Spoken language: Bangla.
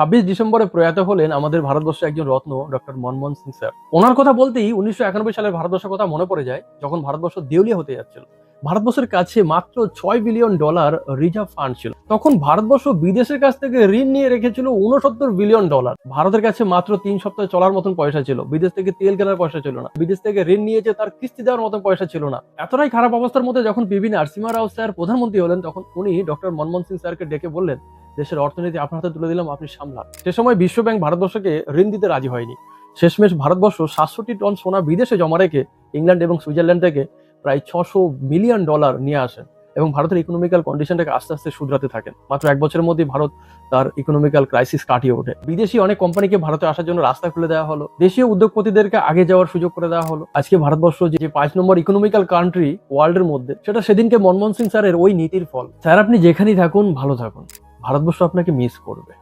ছাব্বিশ ডিসেম্বরে প্রয়াত হলেন আমাদের ভারতবর্ষের একজন রত্ন, ডক্টর মনমোহন সিং স্যার। ওনার কথা বলতেই উনিশশো একানব্বই সালের ভারতবর্ষের কথা মনে পড়ে যায়, যখন ভারতবর্ষ দেউলিয়া হতে যাচ্ছিল। ভারতবর্ষের কাছে মাত্র ছয় বিলিয়ন ডলার রিজার্ভ ফান্ড ছিল। তখন ভারতবর্ষ বিদেশের কাছ থেকে ঋণ নিয়ে রেখেছিল উনসত্তর বিলিয়ন ডলার। ভারতের কাছে মাত্র তিন সপ্তাহ চলার মতন পয়সা ছিল। বিদেশ থেকে তেল কেনার পয়সা ছিল না। বিদেশ থেকে ঋণ নিয়েছে তার কিস্তি দেওয়ার মতন পয়সা ছিল না। এতটাই খারাপ অবস্থার মধ্যে যখন পিভি নরসিমা রাও স্যার প্রধানমন্ত্রী হলেন, তখন উনি ডক্টর মনমোহন সিং স্যারকে ডেকে বললেন, দেশের অর্থনীতি আপনার হাতে তুলে দিলাম, আপনি সামলান। সে সময় বিশ্ব ব্যাংক ভারতবর্ষকে ঋণ দিতে রাজি হয়নি। শেষমেশ ভারতবর্ষ সাতষট্টি টন সোনা বিদেশে জমা রেখে ইংল্যান্ড এবং সুইজারল্যান্ড থেকে প্রায় ছশো মিলিয়ন ডলার নিয়ে আসেন এবং ভারতের ইকোনমিক্যাল কন্ডিশনটাকে আস্তে আস্তে শুধরাতে থাকেন। মাত্র এক বছরের মধ্যে ভারত তার ইকোনমিক্যাল ক্রাইসিস কাটিয়ে ওঠে। বিদেশি অনেক কোম্পানিকে ভারতে আসার জন্য রাস্তা খুলে দেওয়া হলো। দেশীয় উদ্যোগপতিদেরকে আগে যাওয়ার সুযোগ করে দেওয়া হলো। আজকে ভারতবর্ষ যে পাঁচ নম্বর ইকোনমিক্যাল কান্ট্রি ওয়ার্ল্ডের মধ্যে, সেটা সেদিনকে মনমোহন সিং স্যারের ওই নীতির ফল। স্যার, আপনি যেখানেই থাকুন, ভালো থাকুন। ভারতবর্ষ আপনাকে মিস করবে।